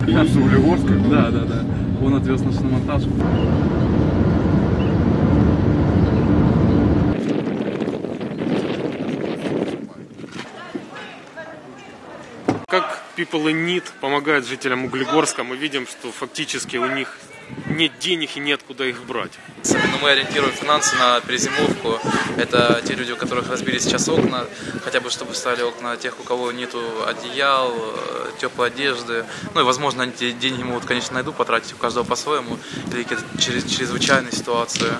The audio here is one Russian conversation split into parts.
Улица Углегорская? Да, да, да. Он отвез нас на монтаж. Как People in Need помогает жителям Углегорска, мы видим, что фактически у них нет денег и нет куда их брать. Но мы ориентируем финансы на перезимовку. Это те люди, у которых разбили сейчас окна, хотя бы чтобы стали окна тех, у кого нету одеял, э, теплой одежды. Ну и, возможно, эти деньги могут, конечно, найду потратить у каждого по-своему, или какие-то чрезвычайные ситуации.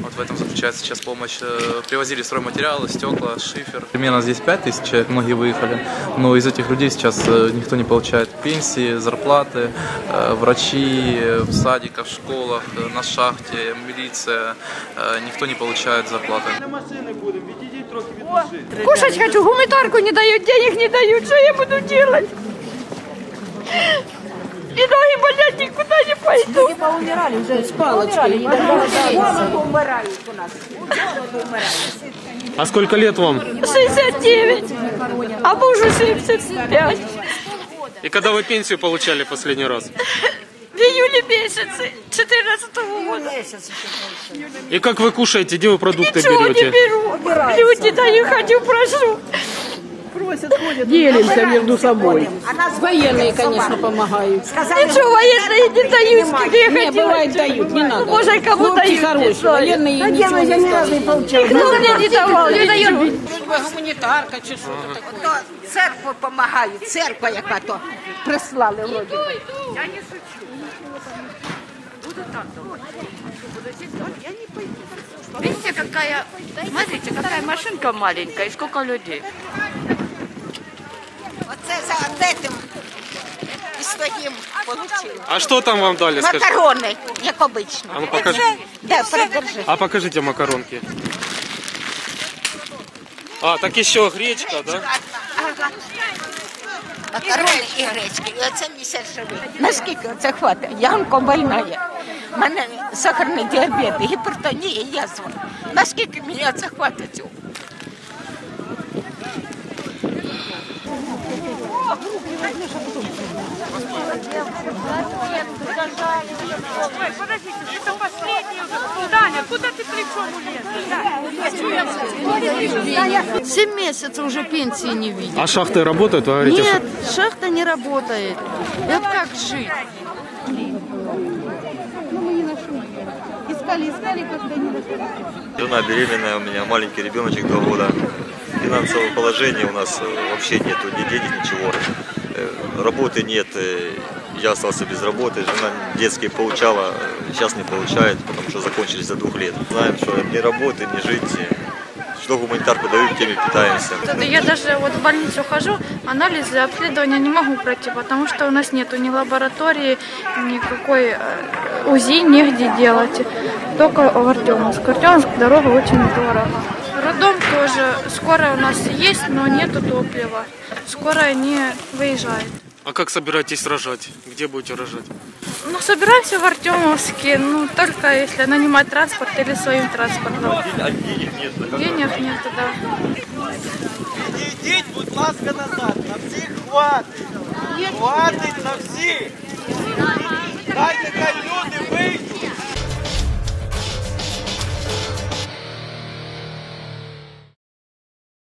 Вот в этом заключается сейчас помощь. Э, Привозили стройматериалы, стекла, шифер. Примерно здесь 5 тысяч человек, многие выехали. Но из этих людей сейчас э, никто не получает пенсии, зарплаты, врачи в садиках, в школах, э, на шахте, милиция. Э, Никто не получает зарплаты. Кушать хочу, гуманитарку не дают, денег не дают, что я буду делать? И ноги болят, никуда не пойду. Люди поумирали уже с палочкой. не дождались. умирають у нас. А сколько лет вам? 69, а мужу 75. И когда вы пенсию получали последний раз? В июле месяце 14 года. И как вы кушаете, где вы продукты Ничего не берете? беру. Люди даю, ходю, прошу. Делимся между собой. Военные, конечно, помогают. сказали, Ничего, военные не дают, я Не, бывает дают, не надо. Может, кому дают, не хорошие, военные ничего не скажут. Никто мне не давал, не дает. Гуманитарка чи що то таке. то церкву допомагають, церква яка то прислали вроді. би. Видите, какая, смотрите, какая машинка маленькая и сколько людей Оце за этим і своїм отримали. А что там вам дали, скажите? Макарони, як обично. А ну, покажи. Да, придержи. А покажите макаронки. А, так еще гречка, да? Ага. Макарони і гречки. І оце місяць живий. Наскільки це хватить? Я онкобольна є. У мене сахарний діабет, гіпертонія, язва. Наскільки мені це хватить Цього? Подождите, это последнее уже. Даня, куда ты плечом улез? Семь месяцев уже пенсии не видит. А шахты работают, вы говорите? Нет, шахта не работает. Вот как жить? Жена беременная, у меня маленький ребеночек, два года. Финансового положения у нас э, вообще нету, ни денег, ничего. Работы нет, э, я остался без работы. Жена детские получала, сейчас не получает, потому что закончились за двух лет. Знаем, что ни работы, ни жить. э, Что гуманитарку дают, тем и питаемся. Я даже вот в больницу хожу, анализы, обследования не могу пройти, потому что у нас нету ни лаборатории, никакой э, УЗИ негде делать. Только в Артемовск. Артемовск дорога очень дорого тоже. Скоро у нас есть, но нету топлива. Скоро не выезжает. А как собираетесь рожать? Где будете рожать? Ну, собираемся в Артемовске, ну, только если нанимать транспорт или своим транспортом. А денег нет. Денег нету, да. Ідіть, будь ласка, назад. На всіх хватить. Хватить на всіх. Дайте хай люди вийдуть.